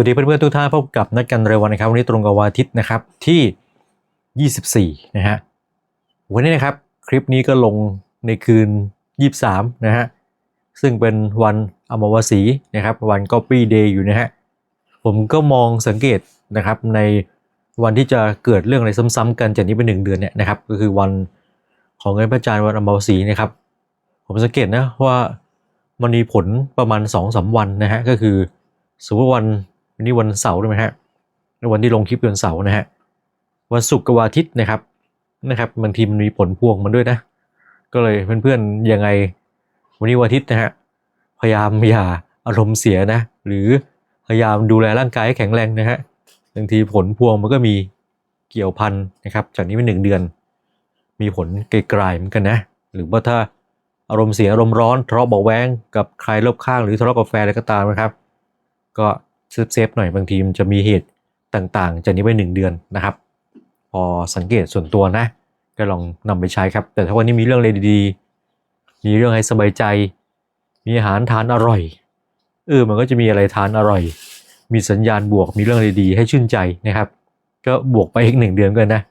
วัสดีเพื่อนๆทุกท่านพบกับนัดกันเร็ววันนะครับ วันนี้ตรงกับวันอาทิตย์นะครับที่ 24 นะฮะวันนี้นะครับคลิปนี้ก็ลงในคืน 23 นะฮะซึ่งเป็นวันอมวสีนะครับ วันก็ปี้เดย์อยู่นะฮะผมก็มองสังเกตนะครับในวันที่จะเกิดเรื่องอะไรซ้ำๆกันจากนี้ไปหนึ่งเดือนเนี่ยนะครับ ก็คือวันของเงินพระจันทร์วันอมวสีนะครับ ผมสังเกตนะว่ามันมีผลประมาณ2อสวันนะฮะก็คือสมมติวัน วันนี้วันเสาร์ใช่ไหมฮะในวันที่ลงคลิปวันเสาร์นะฮะวันศุกร์กับวันอาทิตย์นะครับนะครับบางทีมันมีผลพวงมันด้วยนะ ก็เลยเพื่อนๆยังไง วันนี้วันอาทิตย์นะฮะพยายามอย่าอารมณ์เสียนะ หรือพยายามดูแลร่างกายให้แข็งแรงนะฮะบางทีผลพวงมันก็มีเกี่ยวพันนะครับ จากนี้เป็นหนึ่งเดือน มีผลไกลๆเหมือนกันนะ หรือว่าถ้าอารมณ์เสียอารมณ์ร้อนทะเลาะเบาแวงกับใครรอบข้างหรือทะเลาะกับแฟนอะไรก็ตามนะครับ ก็ เซฟๆหน่อยบางทีมันจะมีเหตุต่างๆจากนี้ไปหนึ่งเดือนนะครับ พอสังเกตส่วนตัวนะ ก็ลองนำไปใช้ครับ แต่ถ้าวันนี้มีเรื่องอะไรดีๆ มีเรื่องให้สบายใจ มีอาหารทานอร่อยเออมันก็จะมีอะไรทานอร่อย มีสัญญาณบวกมีเรื่องดีๆ ให้ชื่นใจนะครับ ก็บวกไปอีกหนึ่งเดือนกันนะ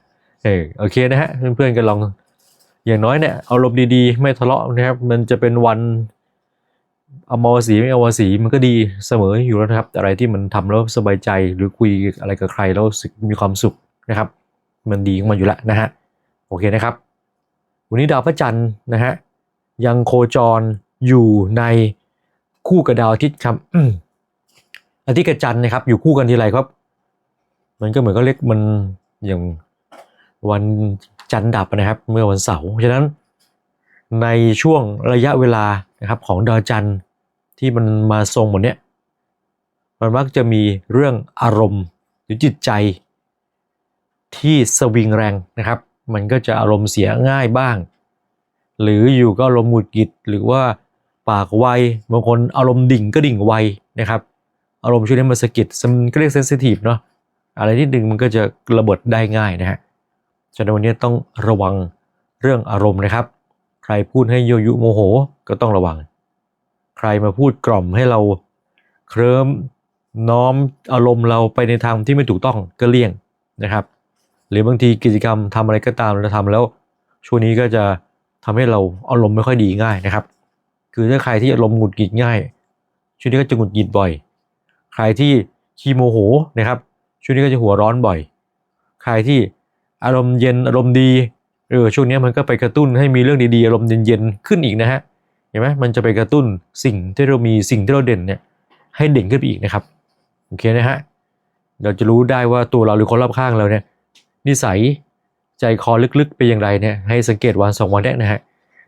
เออโอเคนะฮะเพื่อนๆก็ลองอย่างน้อยเนี่ยอารมณ์ดีๆ ไม่ทะเลาะนะครับ มันจะเป็นวัน เอามาสีไม่เอาวสีมันก็ดีเสมออยู่แล้วนะครับ อะไรที่มันทำแล้วสบายใจหรือคุยอะไรกับใครแล้วสึกมีความสุขนะครับ มันดีของมันอยู่แล้วนะฮะโอเคนะครับ วันนี้ดาวพระจันทร์นะฮะยังโคจรอยู่ในคู่กับดาวอาทิตย์ครับอาทิตย์กับจันทร์นะครับ อยู่คู่กันทีไรครับ มันก็เหมือนก็เรียกมันอย่างวันจันทร์ดับนะครับ เมื่อวันเสาร์ฉะนั้น ในช่วงระยะเวลานะครับของดาวจันทร์ที่มันมาทรงหมดเนี้ยมันมักจะมีเรื่องอารมณ์หรือจิตใจที่สวิงแรงนะครับ มันก็จะอารมณ์เสียง่ายบ้าง หรืออยู่ก็อารมณ์หงุดหงิดหรือว่าปากไวบางคนอารมณ์ดิ่งก็ดิ่งไวนะครับ อารมณ์ช่วงนี้มันสะกิดมันก็เรียกเซนซิทีฟเนาะอะไรที่ดึงมันก็จะระเบิดได้ง่ายนะฮะฉะนั้นวันนี้ต้องระวังเรื่องอารมณ์นะครับ รพูดให้โยยุโมโหก็ต้องระวัง ใครมาพูดกล่อมให้เราเคลิ้มน้อมอารมณ์เราไปในทางที่ไม่ถูกต้องก็เลี่ยงนะครับ หรือบางทีกิจกรรมทำอะไรก็ตามเราทำแล้วช่วงนี้ก็จะทำให้เราอารมณ์ไม่ค่อยดีง่ายนะครับ คือถ้าใครที่อารมณ์หงุดหงิดง่าย ช่วงนี้ก็จะหงุดหงิดบ่อย ใครที่ขี้โมโหนะครับ ช่วงนี้ก็จะหัวร้อนบ่อย ใครที่อารมณ์เย็นอารมณ์ดี เออช่วงนี้มันก็ไปกระตุ้นให้มีเรื่องดีๆอารมณ์เย็นๆขึ้นอีกนะฮะเห็นไหมมันจะไปกระตุ้นสิ่งที่เรามีสิ่งที่เราเด่นเนี่ยให้เด่นขึ้นไปอีกนะครับโอเคนะฮะเราจะรู้ได้ว่าตัวเราหรือคนรอบข้างเราเนี่ยนิสัยใจคอลึกๆเป็นอย่างไรเนี่ยให้สังเกตวันสองวันแรกนะฮะ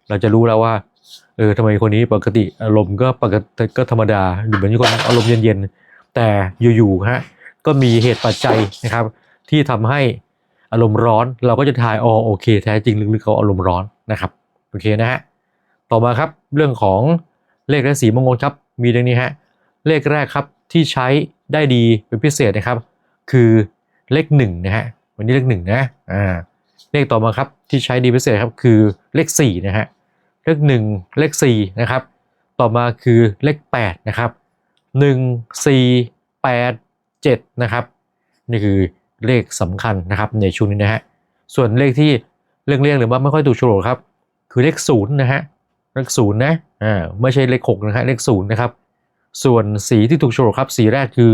เราจะรู้แล้วว่าเออทำไมคนนี้ปกติอารมณ์ก็ปกติก็ธรรมดาหรือเหมือนคนอารมณ์เย็นๆแต่อยู่ๆฮะก็มีเหตุปัจจัยนะครับที่ทำให้ อารมณ์ร้อน เราก็จะทายอ๋อโอเค แท้จริงลึกๆเขาอารมณ์ร้อนนะครับโอเคนะฮะต่อมาครับเรื่องของเลขและสีมงคลครับ มีดังนี้ฮะเลขแรกครับที่ใช้ได้ดีเป็นพิเศษนะครับ คือเลขหนึ่งนะฮะวันนี้เลขหนึ่งนะอ่าเลขต่อมาครับที่ใช้ดีพิเศษครับคือเลขสี่นะฮะเลขหนึ่งเลขสี่นะครับต่อมาคือเลขแปดนะครับหนึ่งสี่แปดเจ็ดนะครับนี่คือ เลขสำคัญนะครับในช่วงนี้นะฮะส่วนเลขที่เลี่ยงๆหรือว่าไม่ค่อยถูกโฉลกครับ คือเลขศูนย์นะฮะเลขศูนย์นะอ่าไม่ใช่เลขหกนะฮะเลขศูนย์นะครับ ส่วนสีที่ถูกโฉลกครับ สีแรกคือ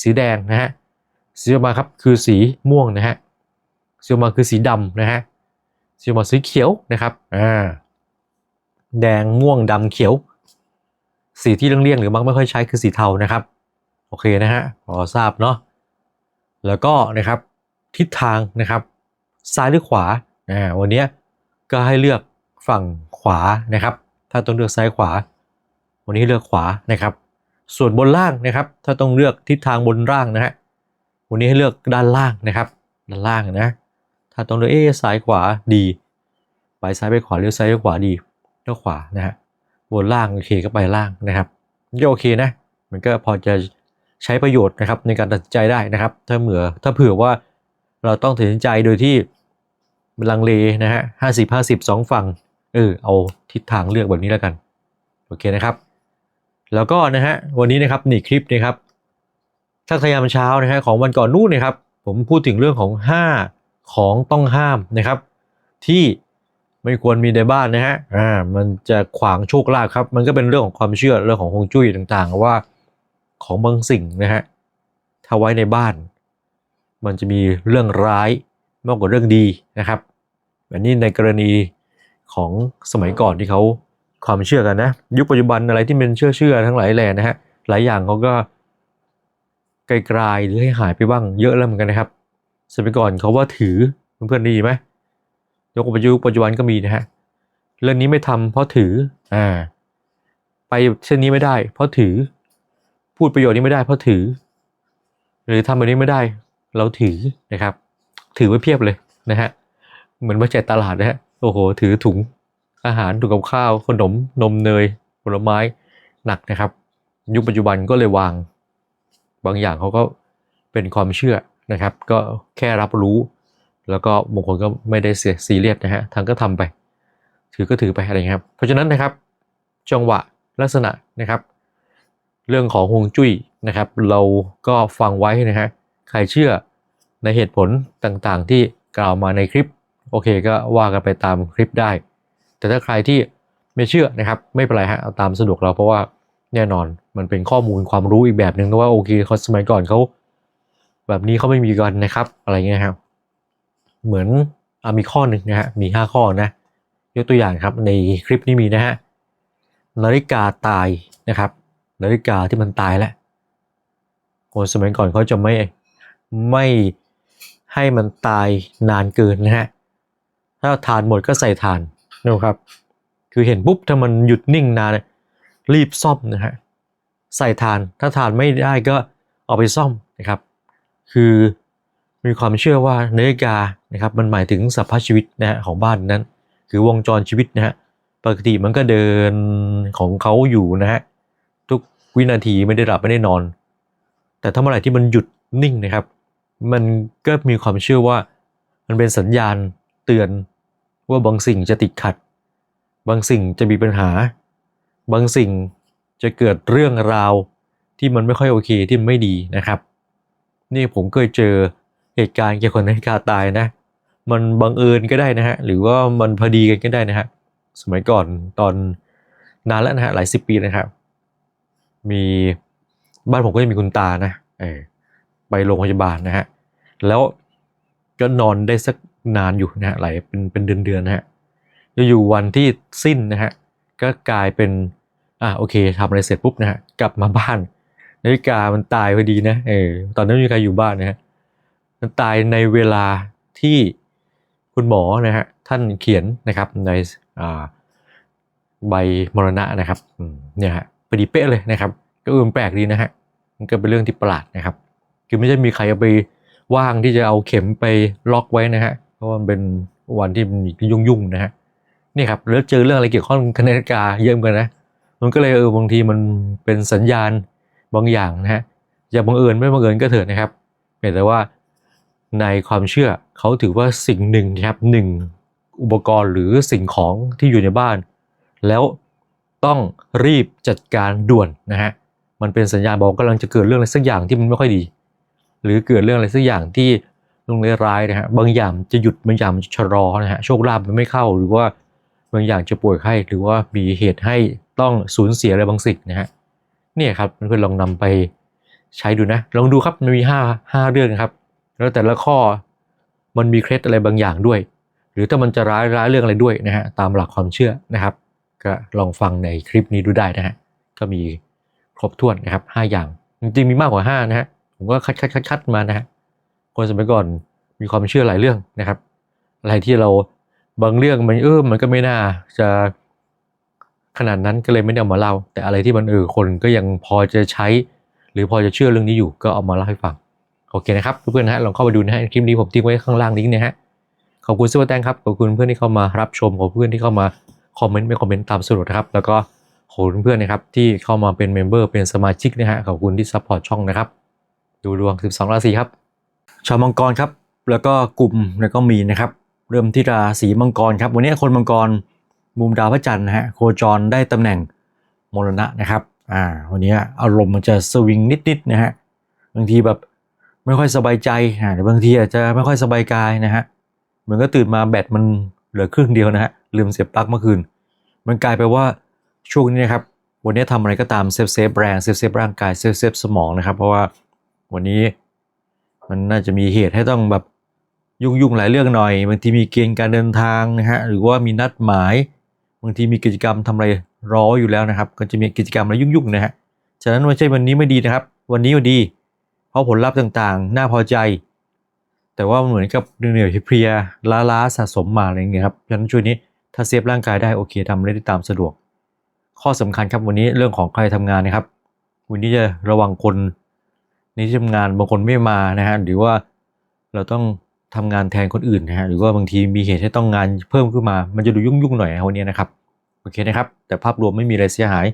สีแดงนะฮะสีออกมาครับคือสีม่วงนะฮะสีออกมาคือสีดำนะฮะสีออกมาสีเขียวนะครับอ่าแดงม่วงดำเขียว สีที่เลี่ยงๆหรือมักไม่ค่อยใช้คือสีเทานะครับ โอเคนะฮะพอทราบเนาะ แล้วก็นะครับทิศทางนะครับ ซ้ายหรือขวาอ่าวันนี้ก็ให้เลือกฝั่งขวานะครับ ถ้าต้องเลือกซ้ายขวา วันนี้เลือกขวานะครับ ส่วนบนล่างนะครับ ถ้าต้องเลือกทิศทางบนล่างนะฮะวันนี้ให้เลือกด้านล่างนะครับ ด้านล่างนะ ถ้าต้องเลือกเอ๊ซ้ายขวาดี ไปซ้ายไปขวาเลือกซ้ายไปขวาดีเลือกขวานะฮะบนล่างโอเคก็ไปล่างนะครับก็โอเคนะ มันก็พอจะ ใช้ประโยชน์นะครับในการตัดสินใจได้นะครับ ถ้าเหมือถ้าเผื่อว่าเราต้องตัดสินใจโดยที่ลังเลนะฮะห้าสิบห้าสิบสองฝั่งเออเอาทิศทางเลือกแบบนี้แล้วกันโอเคนะครับ แล้วก็นะฮะวันนี้นะครับนี่คลิปนะครับทักทายามเช้านะฮะของวันก่อนนู้นนะครับ ผมพูดถึงเรื่องของ 5 ของต้องห้ามนะครับ ที่ไม่ควรมีในบ้านนะฮะอ่ามันจะขวางโชคลาภครับ มันก็เป็นเรื่องของความเชื่อเรื่องของฮวงจุ้ยต่างๆ ว่า ของบางสิ่งนะฮะถ้าไว้ในบ้าน มันจะมีเรื่องร้ายมากกว่าเรื่องดีนะครับอันนี้ในกรณีของสมัยก่อนที่เขาความเชื่อกันนะ ยุคปัจจุบันอะไรที่เป็นเชื่อเชื่อๆทั้งหลายแหล่นะฮะหลายอย่างเขาก็ไกลๆหรือให้หายไปบ้างเยอะแล้วเหมือนกันนะครับ สมัยก่อนเขาว่าถือเพื่อนๆได้ยินไหมยกปัจจุปัจจุบันก็มีนะฮะเรื่องนี้ไม่ทำเพราะถืออ่าไปเช่นนี้ไม่ได้ เพราะถือ พูดประโยชน์นี้ไม่ได้เพราะถือ หรือทำแบบนี้ไม่ได้ เราถือนะครับ ถือไว้เพียบเลยนะฮะเหมือนมาแจกตลาดนะฮะโอ้โห ถือถุงอาหารถุงกับข้าว ขนมนมเนยผลไม้หนักนะครับ ยุคปัจจุบันก็เลยวาง บางอย่างเขาก็เป็นความเชื่อนะครับ ก็แค่รับรู้ แล้วก็บางคนก็ไม่ได้เสียซีเรียสนะฮะทางก็ทำไป ถือก็ถือไปอะไรเงี้ยครับเพราะฉะนั้นนะครับ จังหวะลักษณะนะครับ เรื่องของฮวงจุ้ยนะครับ เราก็ฟังไว้นะฮะใครเชื่อในเหตุผลต่างๆ ที่กล่าวมาในคลิป โอเคก็ว่ากันไปตามคลิปได้ แต่ถ้าใครที่ไม่เชื่อนะครับ ไม่เป็นไรฮะเอาตามสะดวกเราเพราะว่าแน่นอนมันเป็นข้อมูลความรู้อีกแบบหนึ่งนะว่าโอเคเขาสมัยก่อนเขาแบบนี้เขาไม่มีกันนะครับ อะไรเงี้ยครับ เหมือนอมีข้อหนึ่งนะฮะมี 5 ข้อนะยกตัวอย่างครับในคลิปนี้มีนะฮะนาฬิกาตายนะครับ นาฬิกาที่มันตายแล้วคนสมัยก่อนเขาจะไม่ไม่ให้มันตายนานเกินนะฮะถ้าทานหมดก็ใส่ทานนะครับ คือเห็นปุ๊บถ้ามันหยุดนิ่งนานรีบซ่อมนะฮะใส่ทานถ้าทานไม่ได้ก็เอาไปซ่อมนะครับ คือมีความเชื่อว่านาฬิกานะครับมันหมายถึงสรรพชีวิตนะฮะของบ้านนั้น คือวงจรชีวิตนะฮะปกติมันก็เดินของเขาอยู่นะฮะ วินาทีไม่ได้หลับไม่ได้นอน แต่ถ้าเมื่อไหร่ที่มันหยุดนิ่งนะครับ มันก็มีความเชื่อว่า มันเป็นสัญญาณเตือนว่าบางสิ่งจะติดขัด บางสิ่งจะมีปัญหา บางสิ่งจะเกิดเรื่องราวที่มันไม่ค่อยโอเคที่มันไม่ดีนะครับ นี่ผมเคยเจอเหตุการณ์เกี่ยวกับนาฬิกาตายนะ มันบังเอิญก็ได้นะฮะหรือว่ามันพอดีกันก็ได้นะฮะสมัยก่อนตอนนานแล้วนะฮะหลายสิบปีนะครับ มีบ้านผมก็จะมีคุณตานะอไปโรงพยาบาลนะฮะแล้วก็นอนได้สักนานอยู่นะฮะหลายเป็นเป็นเดือนเดือนๆนะฮะจะอยู่วันที่สิ้นนะฮะก็กลายเป็นอะโอเคทำอะไรเสร็จปุ๊บนะฮะกลับมาบ้านนาฬิกามันตายพอดีนะเออตอนนั้นไม่มีใครอยู่บ้านนะฮะมันตายในเวลาที่คุณหมอนะฮะท่านเขียนนะครับในอ่าใบมรณะนะครับเนี่ยฮะ พอดีเป๊ะเลยนะครับ ก็เออแปลกดีนะฮะมันก็เป็นเรื่องที่ประหลาดนะครับ คือไม่ใช่มีใครเอาไปว่างที่จะเอาเข็มไปล็อกไว้นะฮะเพราะมันเป็นวันที่มันยุ่งๆนะฮะนี่ครับแล้วเจอเรื่องอะไรเกี่ยวข้องกับนาฬิกาเยอะเหมือนกันนะมันก็เลยเออบางทีมันเป็นสัญญาณบางอย่างนะฮะอย่าบังเอิญไม่บังเอิญก็เถิดนะครับเพียงแต่ว่าในความเชื่อเขาถือว่าสิ่งหนึ่งนะครับหนึ่งอุปกรณ์หรือสิ่งของที่อยู่ในบ้าน แล้ว ต้องรีบจัดการด่วนนะฮะมันเป็นสัญญาณบอกกำลังจะเกิดเรื่องอะไรสักอย่างที่มันไม่ค่อยดี หรือเกิดเรื่องอะไรสักอย่างที่ลงร้ายนะฮะบางอย่างจะหยุดบางอย่างจะชะลอนะฮะโชคลาภมันไม่เข้าหรือว่าบางอย่างจะป่วยไข้หรือว่ามีเหตุให้ต้องสูญเสียอะไรบางสิ่งนะฮะเนี่ยครับเพื่อนๆลองนำไปใช้ดูนะ ลองดูครับมันมีห้าห้าเรื่องครับ แล้วแต่ละข้อมันมีเคล็ดอะไรบางอย่างด้วย หรือถ้ามันจะร้ายร้ายเรื่องอะไรด้วยนะฮะตามหลักความเชื่อนะครับ ก็ลองฟังในคลิปนี้ดูได้นะฮะก็มีครบถ้วนนะครับห้าอย่าง จริงๆมีมากกว่าห้านะฮะผมก็คัดคัดคัดคัดมานะฮะคนสมัยก่อนมีความเชื่อหลายเรื่องนะครับอะไรที่เราบางเรื่องมันเออมันก็ไม่น่าจะขนาดนั้นก็เลยไม่ได้เอามาเล่า แต่อะไรที่มันเออคนก็ยังพอจะใช้ หรือพอจะเชื่อเรื่องนี้อยู่ก็เอามาเล่าให้ฟังโอเคนะครับเพื่อนๆนะฮะลองเข้าไปดูนะฮะคลิปนี้ผมทิ้งไว้ข้างล่างลิงก์นะฮะขอบคุณซูเปอร์แตงครับขอบคุณเพื่อนที่เข้ามารับชมขอบคุณเพื่อนที่เข้ามา คอมเมนต์ไม่คอมเมนต์ตามสะดวกนะครับ แล้วก็ขอบคุณเพื่อนนะครับที่เข้ามาเป็นเมมเบอร์เป็นสมาชิกนะฮะขอบคุณที่ซัพพอร์ตช่องนะครับ ดูดวง 12 ราศีครับ ชาวมังกรครับ แล้วก็กลุ่มแล้วก็มีนะครับ เริ่มที่ราศีมังกรครับ วันนี้คนมังกรมุมดาวพระจันทร์นะฮะโคจรได้ตำแหน่งมรณะนะครับอ่าวันนี้อารมณ์มันจะสวิงนิดๆนะฮะบางทีแบบไม่ค่อยสบายใจอ่าหรือบางทีอาจจะไม่ค่อยสบายกายนะฮะเหมือนก็ตื่นมาแบตมัน เหลือครึ่งเดียวนะฮะลืมเสียบปลั๊กเมื่อคืน มันกลายไปว่าช่วงนี้นะครับ วันนี้ทำอะไรก็ตามเซฟเซฟแรงเซฟเซฟร่างกายเซฟเซฟสมองนะครับ เพราะว่าวันนี้มันน่าจะมีเหตุให้ต้องแบบยุ่งยุ่งหลายเรื่องหน่อยบางทีมีเกณฑ์การเดินทางนะฮะหรือว่ามีนัดหมายบางทีมีกิจกรรมทำอะไรรออยู่แล้วนะครับ ก็จะมีกิจกรรมอะไรยุ่งๆนะฮะฉะนั้นไม่ใช่วันนี้ไม่ดีนะครับ วันนี้วันดี เพราะผลลัพธ์ต่างๆ น่าพอใจ แต่ว่ามันเหมือนกับเหนื่อยเพลียๆล้าสะสมมาอะไรอย่างเงี้ยครับฉะนั้นช่วงนี้ถ้าเซฟร่างกายได้โอเคทำได้ตามสะดวก ข้อสำคัญครับวันนี้เรื่องของใครทำงานนะครับ วันนี้จะระวังคนในที่ทำงานบางคนไม่มานะฮะหรือว่าเราต้องทำงานแทนคนอื่นนะฮะหรือว่าบางทีมีเหตุให้ต้องงานเพิ่มขึ้นมา มันจะดูยุ่งๆหน่อยวันนี้นะครับโอเคนะครับ แต่ภาพรวมไม่มีอะไรเสียหาย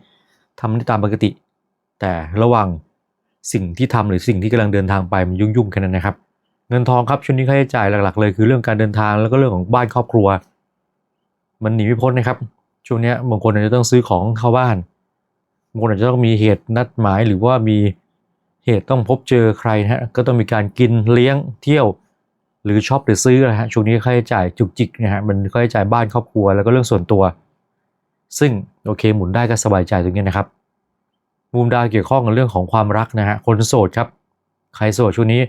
ทำได้ตามปกติ แต่ระวังสิ่งที่ทำหรือสิ่งที่กำลังเดินทางไปมันยุ่งๆแค่นั้นนะครับ เงินทองครับช่วงนี้ค่าใช้จ่ายหลัก ๆ เลยคือเรื่องการเดินทางแล้วก็เรื่องของบ้านครอบครัว มันหนีไม่พ้นนะครับ ช่วงนี้บางคนอาจจะต้องซื้อของเข้าบ้านบางคนอาจจะต้องมีเหตุนัดหมายหรือว่ามีเหตุต้องพบเจอใครนะฮะก็ต้องมีการกินเลี้ยงเที่ยวหรือช็อปหรือซื้อนะฮะช่วงนี้ค่าใช้จ่ายจุกจิกนะฮะมันค่าใช้จ่ายบ้านครอบครัวแล้วก็เรื่องส่วนตัว ซึ่งโอเคหมุนได้ก็สบายใจตรงนี้นะครับมุมดาวเกี่ยวข้องกับเรื่องของความรักนะฮะคนโสดครับ ใครโสดช่วงนี้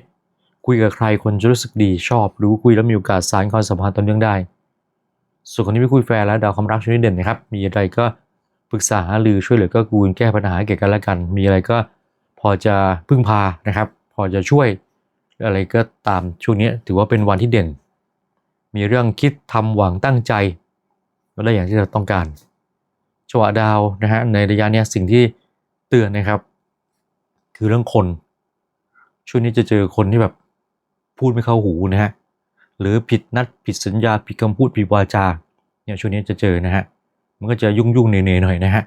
คุยกับใครคนจะรู้สึกดีชอบรู้คุยแล้วมีโอกาสสานความสัมพันธ์ต่อเนื่องได้ ส่วนคนที่ไม่คุยแฟนแล้วดาวความรักช่วงนี้เด่นนะครับ มีอะไรก็ปรึกษาหารือช่วยเหลือก็กูลแก้ปัญหาให้แก่กันและกัน มีอะไรก็พอจะพึ่งพานะครับ พอจะช่วยอะไรก็ตามช่วงนี้ถือว่าเป็นวันที่เด่น มีเรื่องคิดทำหวังตั้งใจก็ได้อย่างที่เราต้องการจังหวะดาวนะฮะในระยะนี้สิ่งที่เตือนนะครับ คือเรื่องคนช่วงนี้จะเจอคนที่แบบ พูดไม่เข้าหูนะฮะหรือผิดนัดผิดสัญญาผิดคำพูดผิดวาจาเนี่ยช่วงนี้จะเจอนะฮะมันก็จะยุ่งยุ่งเนยๆหน่อยนะฮะ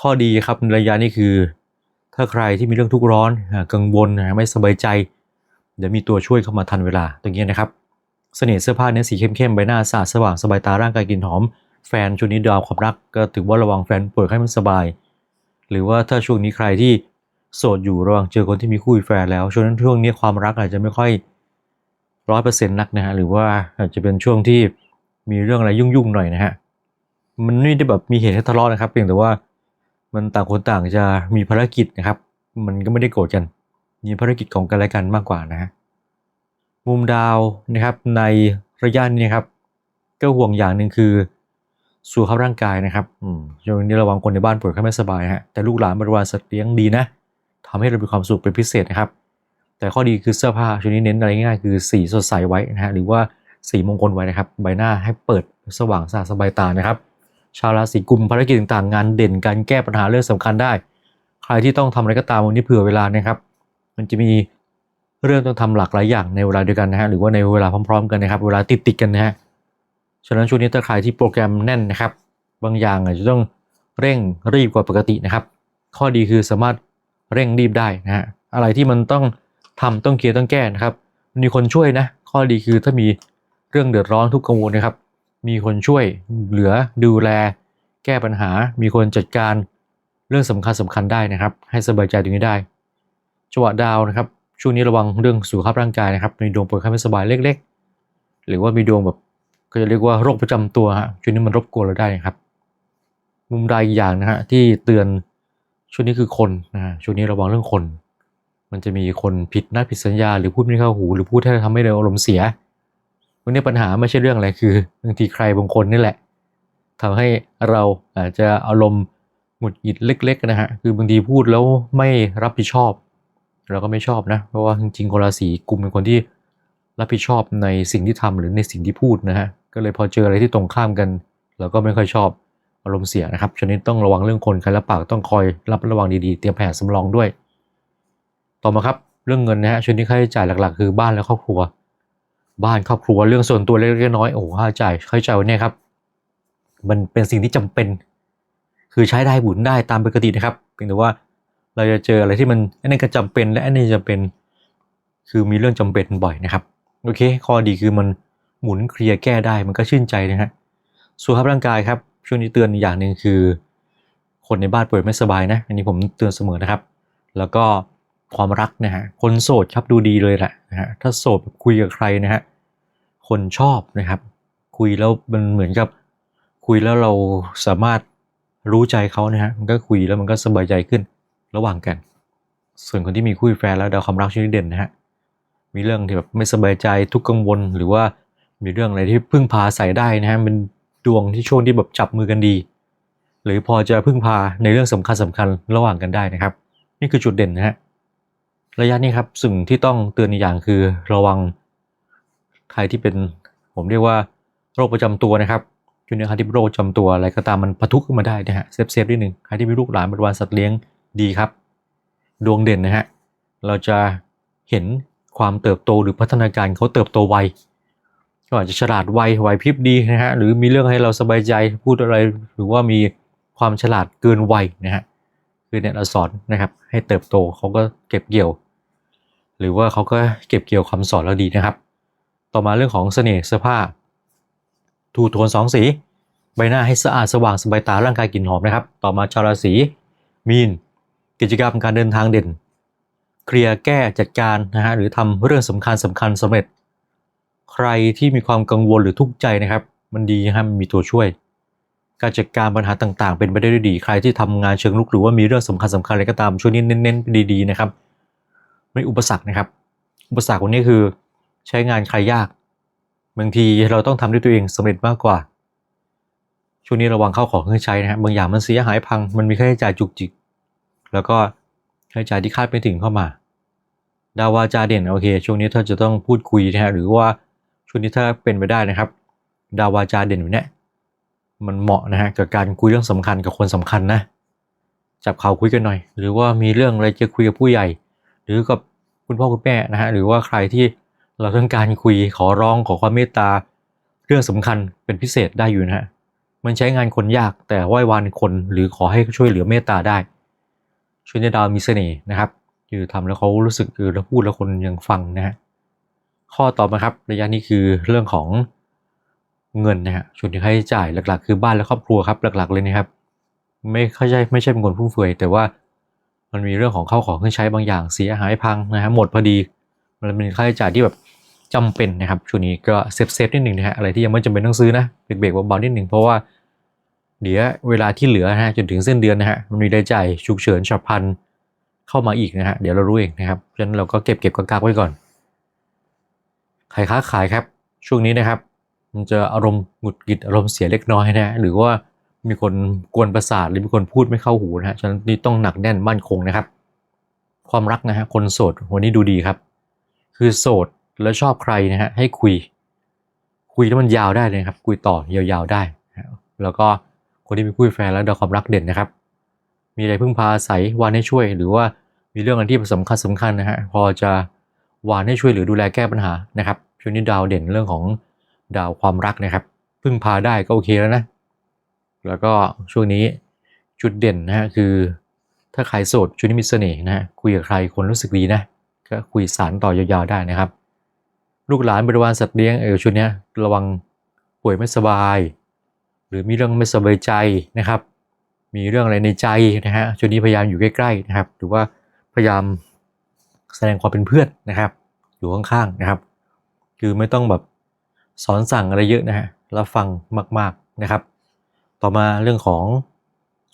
ข้อดีครับในระยะนี้คือ ถ้าใครที่มีเรื่องทุกข์ร้อนกังวลนะไม่สบายใจ เดี๋ยวมีตัวช่วยเข้ามาทันเวลาตรงนี้นะครับเสน่ห์เสื้อผ้าเนื้อสีเข้มๆใบหน้าสะอาดสว่างสบายตาร่างกายกลิ่นหอม แฟนช่วงนี้ดาวความรักก็ถือว่าระวังแฟนป่วยไข้ไม่สบาย หรือว่าถ้าช่วงนี้ใครที่โสดอยู่ระวังเจอคนที่มีคู่แฟนแล้วช่วงนั้นช่วงนี้ความรักอาจจะไม่ค่อย ร้อยเปอร์เซ็นต์นักนะฮะหรือว่าอาจจะเป็นช่วงที่มีเรื่องอะไรยุ่งๆหน่อยนะฮะมันไม่ได้แบบมีเหตุให้ทะเลาะนะครับ เพียงแต่ว่ามันต่างคนต่างจะมีภารกิจนะครับ มันก็ไม่ได้โกรธกันมีภารกิจของกันและกันมากกว่านะฮะมุมดาวนะครับในระยะนี้นะครับ ก็ห่วงอย่างหนึ่งคือสุขภาพร่างกายนะครับอืมช่วงนี้ระวังคนในบ้านป่วยไข้ไม่สบายฮะแต่ลูกหลานบริวารสัตว์เลี้ยงดีนะทำให้เรามีความสุขเป็นพิเศษนะครับ แต่ข้อดีคือเสื้อผ้าช่วงนี้เน้นอะไรง่ายคือสีสดใสไว้นะฮะหรือว่าสีมงคลไว้นะครับ ใบหน้าให้เปิดสว่างสะอาดสบายตานะครับ ชาวราศีกุมภารกิจต่างๆ งานเด่นการแก้ปัญหาเรื่องสำคัญได้ ใครที่ต้องทำอะไรก็ตามวันนี้เผื่อเวลานะครับ มันจะมีเรื่องต้องทำหลากหลายอย่างในเวลาเดียวกันนะฮะหรือว่าในเวลาพร้อม ๆ กันนะครับ เวลาติดๆกันนะฮะฉะนั้นช่วงนี้ถ้าใครที่โปรแกรมแน่นนะครับ บางอย่างอาจจะต้องเร่งรีบกว่าปกตินะครับ ข้อดีคือสามารถเร่งรีบได้นะฮะอะไรที่มันต้อง ทำต้องเคลียร์ต้องแก้นะครับ มีคนช่วยนะ ข้อดีคือถ้ามีเรื่องเดือดร้อนทุกข์กังวลนะครับ มีคนช่วยเหลือดูแล แก้ปัญหา มีคนจัดการเรื่องสำคัญสำคัญได้นะครับ ให้สบายใจตรงนี้ได้จังหวะดาวนะครับ ช่วงนี้ระวังเรื่องสุขภาพร่างกายนะครับในดวงป่วยไข้ไม่สบายเล็ก ๆ หรือว่ามีดวงแบบก็จะเรียกว่าโรคประจำตัวฮะช่วงนี้มันรบกวนเราได้นะครับ มุมใดอีกอย่างนะฮะที่เตือนช่วงนี้คือคนนะฮะช่วงนี้ระวังเรื่องคน มันจะมีคนผิดนัดผิดสัญญา หรือพูดไม่เข้าหูหรือพูดให้ทำให้เราอารมณ์เสียวันนี้ปัญหาไม่ใช่เรื่องอะไรคือบางทีใครบางคนนี่แหละทำให้เราอาจจะอารมณ์หงุดหงิดเล็ก ๆ นะฮะคือบางทีพูดแล้วไม่รับผิดชอบ เราก็ไม่ชอบนะ เพราะว่าจริงๆคนราศีกุมเป็นคนที่รับผิดชอบในสิ่งที่ทำหรือในสิ่งที่พูดนะฮะก็เลยพอเจออะไรที่ตรงข้ามกันเราก็ไม่ค่อยชอบอารมณ์เสียนะครับฉะนั้นต้องระวังเรื่องคนใครรับปากต้องคอยรับระวังดีๆ เตรียมแผนสำรองด้วย ต่อมาครับเรื่องเงินนะฮะช่วงนี้ค่าใช้จ่ายหลัก ๆ คือบ้านและครอบครัว บ้านครอบครัวเรื่องส่วนตัวเล็กๆน้อยๆโอ้โหค่าใช้จ่ายค่าใช้จ่ายวันนี้ครับ มันเป็นสิ่งที่จำเป็น คือใช้ได้บุญได้ตามปกตินะครับเพียงแต่ว่าเราจะเจออะไรที่มันอันนี้ก็จำเป็นและอันนี้จำเป็น คือมีเรื่องจำเป็นบ่อยนะครับโอเคข้อดีคือมันหมุนเคลียร์แก้ได้มันก็ชื่นใจนะฮะสุขภาพร่างกายครับ ช่วงนี้เตือนอย่างหนึ่งคือ คนในบ้านป่วยไม่สบายนะ อันนี้ผมเตือนเสมอนะครับ แล้วก็ ความรักนะฮะคนโสดครับดูดีเลยแหละนะฮะถ้าโสดแบบคุยกับใครนะฮะคนชอบนะครับ คุยแล้วมันเหมือนกับคุยแล้วเราสามารถรู้ใจเขานะฮะมันก็คุยแล้วมันก็สบายใจขึ้นระหว่างกัน ส่วนคนที่มีคู่แฟนแล้วดาวความรักชนิดเด่นนะฮะมีเรื่องที่แบบไม่สบายใจทุกข์กังวล หรือว่ามีเรื่องอะไรที่พึ่งพาใส่ได้นะฮะเป็นดวงที่ช่วงที่แบบจับมือกันดี หรือพอจะพึ่งพาในเรื่องสำคัญสำคัญระหว่างกันได้นะครับ นี่คือจุดเด่นนะฮะ ระยะนี้ครับสิ่งที่ต้องเตือนอีกอย่างคือระวังใครที่เป็นผมเรียกว่าโรคประจำตัวนะครับช่วงนี้ใครที่โรคประจำตัวอะไรก็ตามมันปะทุขึ้นมาได้นะฮะเซฟเซฟนิดหนึ่งใครที่มีลูกหลานบริวารสัตว์เลี้ยงดีครับ ดวงเด่นนะฮะเราจะเห็นความเติบโตหรือพัฒนาการเขาเติบโตไวก็อาจจะฉลาดไวไวพริบดีนะฮะหรือมีเรื่องให้เราสบายใจพูดอะไรหรือว่ามีความฉลาดเกินวัยนะฮะคือเนี่ยเราสอนนะครับให้เติบโตเขาก็เก็บเกี่ยว หรือว่าเขาก็เก็บเกี่ยวคำสอนเราดีนะครับ ต่อมาเรื่องของเสน่ห์เสื้อผ้าทูโทนสองสี ใบหน้าให้สะอาดสว่างสบายตาร่างกายกลิ่นหอมนะครับ ต่อมาชาวราศีมีน กิจกรรมการเดินทางเด่น เคลียร์แก้จัดการนะฮะหรือทำเรื่องสำคัญสำคัญสำเร็จ ใครที่มีความกังวลหรือทุกข์ใจนะครับ มันดีนะฮะมันมีตัวช่วย การจัดการปัญหาต่างๆ เป็นไปได้ด้วยดี ใครที่ทำงานเชิงลุกหรือว่ามีเรื่องสำคัญสำคัญอะไรก็ตามช่วงนี้เน้นๆไปดีๆนะครับ ไม่อุปสรรคนะครับ อุปสรรควันนี้คือใช้งานใครยาก บางทีเราต้องทำด้วยตัวเองสำเร็จมากกว่า ช่วงนี้ระวังเข้าของเครื่องใช้นะฮะบางอย่างมันเสียหายพัง มันมีค่าใช้จ่ายจุกจิก แล้วก็ค่าใช้จ่ายที่คาดไม่ถึงเข้ามาดาวาจาเด่นโอเค ช่วงนี้ถ้าจะต้องพูดคุยนะฮะหรือว่าช่วงนี้ถ้าเป็นไปได้นะครับ ดาวาจาเด่นอยู่เนี่ยมันเหมาะนะฮะกับการคุยเรื่องสำคัญกับคนสำคัญนะจับเขาคุยกันหน่อย หรือว่ามีเรื่องอะไรจะคุยกับผู้ใหญ่ หรือกับคุณพ่อคุณแม่นะฮะหรือว่าใครที่เราต้องการคุยขอร้องขอความเมตตา เรื่องสำคัญเป็นพิเศษได้อยู่นะฮะมันใช้งานคนยากแต่ไหว้วานคนหรือขอให้ช่วยเหลือเมตตาได้ช่วยในดาวมีเสน่ห์นะครับคือทำแล้วเขารู้สึกคือเราพูดแล้วคนยังฟังนะฮะข้อต่อมาครับระยะนี้คือเรื่องของเงินนะฮะช่วงที่ค่าใช้จ่ายหลักๆ คือบ้านและครอบครัวครับหลักๆเลยนะครับ ไม่ค่อยใช่ไม่ใช่เป็นคนฟุ่มเฟือยแต่ว่า มันมีเรื่องของเข้าของเครื่องใช้บางอย่างเสียหายพังนะฮะหมดพอดีมันเป็นค่าใช้จ่ายที่แบบจำเป็นนะครับช่วงนี้ก็เซฟเซฟนิดหนึ่งนะฮะอะไรที่ยังไม่จำเป็นต้องซื้อนะเบรกๆเบาๆนิดหนึ่งเพราะว่าเดี๋ยวเวลาที่เหลือนะฮะจนถึงเส้นเดือนนะฮะมันมีรายจ่ายฉุกเฉินฉับพลันเข้ามาอีกนะฮะเดี๋ยวเรารู้เองนะครับฉะนั้นเราก็เก็บเก็บกักๆไว้ก่อนใครค้าขายครับ ช่วงนี้นะครับ มันจะอารมณ์หงุดหงิดอารมณ์เสียเล็กน้อยนะฮะหรือว่า มีคนกวนประสาทหรือมีคนพูดไม่เข้าหูนะฮะฉะนั้นนี่ต้องหนักแน่นมั่นคงนะครับ ความรักนะฮะคนโสดวันนี้ดูดีครับ คือโสดแล้วชอบใครนะฮะให้คุย คุยแล้วมันยาวได้เลยครับ คุยต่อยาวๆได้ แล้วก็คนที่มีคู่แฟนแล้วดาวความรักเด่นนะครับ มีอะไรพึ่งพาอาศัยวานให้ช่วย หรือว่ามีเรื่องอะไรที่สำคัญสำคัญนะฮะพอจะวานให้ช่วยหรือดูแลแก้ปัญหานะครับช่วงนี้ดาวเด่นเรื่องของดาวความรักนะครับ พึ่งพาได้ก็โอเคแล้วนะ แล้วก็ช่วงนี้จุดเด่นนะฮะคือถ้าใครโสดช่วงนี้มีเสน่ห์นะฮะคุยกับใครคนรู้สึกดีนะก็คุยสารต่อยาวๆได้นะครับ ลูกหลานบริวารสัตว์เลี้ยงเออช่วงนี้ระวังป่วยไม่สบาย หรือมีเรื่องไม่สบายใจนะครับ มีเรื่องอะไรในใจนะฮะช่วงนี้พยายามอยู่ใกล้ๆนะครับ หรือว่าพยายามแสดงความเป็นเพื่อนนะครับ อยู่ข้างๆนะครับ คือไม่ต้องแบบสอนสั่งอะไรเยอะนะฮะรับฟังมาก ๆนะครับ ต่อมาเรื่องของ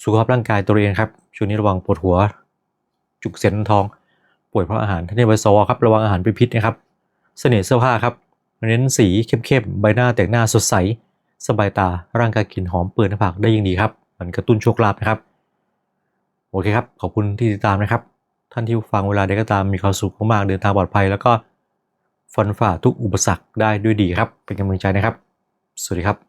สุขภาพร่างกายตัวเองครับช่วงนี้ระวังปวดหัว จุกเส้นทอง ป่วยเพราะอาหารท่านในวสวครับระวังอาหารเป็นพิษนะครับ เสน่ห์เสื้อผ้าครับเน้นสีเข้มๆใบหน้าแต่งหน้าสดใส สบายตาร่างกายกลิ่นหอมเปิดหน้าผากได้ยิ่งดีครับ มันกระตุ้นโชคลาภนะครับโอเคครับ ขอบคุณที่ติดตามนะครับ ท่านที่ฟังเวลาใดก็ตามมีความสุขมากๆเดินทางปลอดภัย แล้วก็ฟันฝ่าทุกอุปสรรคได้ด้วยดีครับ เป็นกำลังใจนะครับ สวัสดีครับ